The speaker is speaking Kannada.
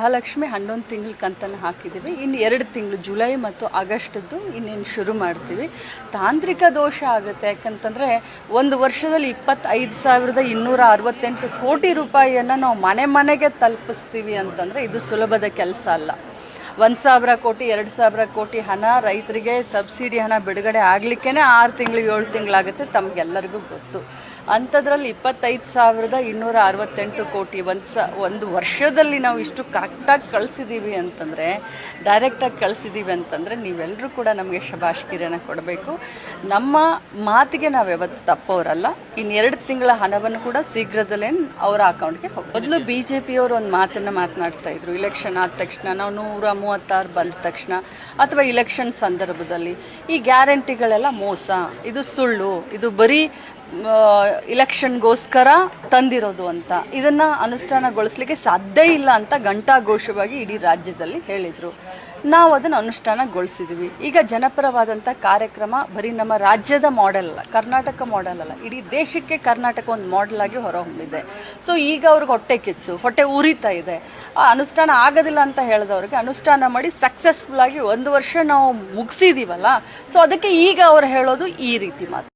ಮಹಾಲಕ್ಷ್ಮಿ ಹನ್ನೊಂದು ತಿಂಗಳ ಕಂತನ್ನು ಹಾಕಿದ್ದೀವಿ. ಇನ್ನು ಎರಡು ತಿಂಗಳು ಜುಲೈ ಮತ್ತು ಆಗಸ್ಟದ್ದು ಇನ್ನೇನು ಶುರು ಮಾಡ್ತೀವಿ. ತಾಂತ್ರಿಕ ದೋಷ ಆಗುತ್ತೆ. ಯಾಕಂತಂದರೆ ಒಂದು ವರ್ಷದಲ್ಲಿ ಇಪ್ಪತ್ತೈದು ಸಾವಿರದ ಇನ್ನೂರ ಅರವತ್ತೆಂಟು ಕೋಟಿ ರೂಪಾಯಿಯನ್ನು ನಾವು ಮನೆ ಮನೆಗೆ ತಲುಪಿಸ್ತೀವಿ ಅಂತಂದರೆ ಇದು ಸುಲಭದ ಕೆಲಸ ಅಲ್ಲ. ಒಂದು ಸಾವಿರ ಕೋಟಿ, ಎರಡು ಸಾವಿರ ಕೋಟಿ ಹಣ ರೈತರಿಗೆ ಸಬ್ಸಿಡಿ ಹಣ ಬಿಡುಗಡೆ ಆಗಲಿಕ್ಕೇ ಆರು ತಿಂಗಳು, ಏಳು ತಿಂಗಳಾಗುತ್ತೆ ತಮಗೆಲ್ಲರಿಗೂ ಗೊತ್ತು. ಅಂಥದ್ರಲ್ಲಿ ಇಪ್ಪತ್ತೈದು ಸಾವಿರದ ಇನ್ನೂರ ಅರವತ್ತೆಂಟು ಕೋಟಿ ಒಂದು ಸ, ಒಂದು ವರ್ಷದಲ್ಲಿ ನಾವು ಇಷ್ಟು ಕರೆಕ್ಟಾಗಿ ಕಳಿಸಿದ್ದೀವಿ ಅಂತಂದರೆ ಡೈರೆಕ್ಟಾಗಿ ಕಳಿಸಿದ್ದೀವಿ ಅಂತಂದರೆ ನೀವೆಲ್ಲರೂ ಕೂಡ ನಮಗೆ ಶಬಾಷ್ಕಿರಿಯನ್ನು ಕೊಡಬೇಕು. ನಮ್ಮ ಮಾತಿಗೆ ನಾವು ಯಾವತ್ತು ತಪ್ಪೋರಲ್ಲ. ಇನ್ನೆರಡು ತಿಂಗಳ ಹಣವನ್ನು ಕೂಡ ಶೀಘ್ರದಲ್ಲೇ ಅವರ ಅಕೌಂಟ್ಗೆ ಹೋಗಿ, ಮೊದಲು ಬಿ ಜೆ ಪಿಯವರು ಒಂದು ಮಾತನ್ನು ಮಾತನಾಡ್ತಾ ಇದ್ರು. ಇಲೆಕ್ಷನ್ ಆದ ತಕ್ಷಣ ನಾವು ನೂರ ಮೂವತ್ತಾರು ಬಂದ ತಕ್ಷಣ, ಅಥವಾ ಇಲೆಕ್ಷನ್ ಸಂದರ್ಭದಲ್ಲಿ. ಈ ಗ್ಯಾರಂಟಿಗಳೆಲ್ಲ ಮೋಸ. ಇದು ಸುಳ್ಳು. ಇದು ಬರೀ ಇಲೆಕ್ಷನ್ಗೋಸ್ಕರ ತಂದಿರೋದು ಅಂತ. ಇದನ್ನ ಅನುಷ್ಠಾನಗೊಳಿಸ್ಲಿಕ್ಕೆ ಸಾಧ್ಯ ಇಲ್ಲ ಅಂತ ಘಂಟಾಘೋಷವಾಗಿ ಇಡೀ ರಾಜ್ಯದಲ್ಲಿ ಹೇಳಿದರು. ನಾವು ಅದನ್ನು ಅನುಷ್ಠಾನಗೊಳಿಸಿದ್ವಿ. ಈಗ ಜನಪರವಾದಂಥ ಕಾರ್ಯಕ್ರಮ ಬರೀ ನಮ್ಮ ರಾಜ್ಯದ ಮಾಡೆಲ್ ಅಲ್ಲ, ಕರ್ನಾಟಕ ಮಾಡೆಲ್ ಅಲ್ಲ, ಇಡೀ ದೇಶಕ್ಕೆ ಕರ್ನಾಟಕ ಒಂದು ಮಾಡೆಲ್ ಆಗಿ ಹೊರಹೊಮ್ಮಿದೆ. ಸೊ ಈಗ ಅವ್ರಿಗೆ ಹೊಟ್ಟೆ ಕಿಚ್ಚು, ಹೊಟ್ಟೆ ಉರಿತಾ ಇದೆ. ಆ, ಅನುಷ್ಠಾನ ಆಗೋದಿಲ್ಲ ಅಂತ ಹೇಳಿದವ್ರಿಗೆ ಅನುಷ್ಠಾನ ಮಾಡಿ ಸಕ್ಸಸ್ಫುಲ್ ಆಗಿ ಒಂದು ವರ್ಷ ನಾವು ಮುಗಿಸಿದೀವಲ್ಲ. ಸೊ ಅದಕ್ಕೆ ಈಗ ಅವ್ರು ಹೇಳೋದು ಈ ರೀತಿ ಮಾತು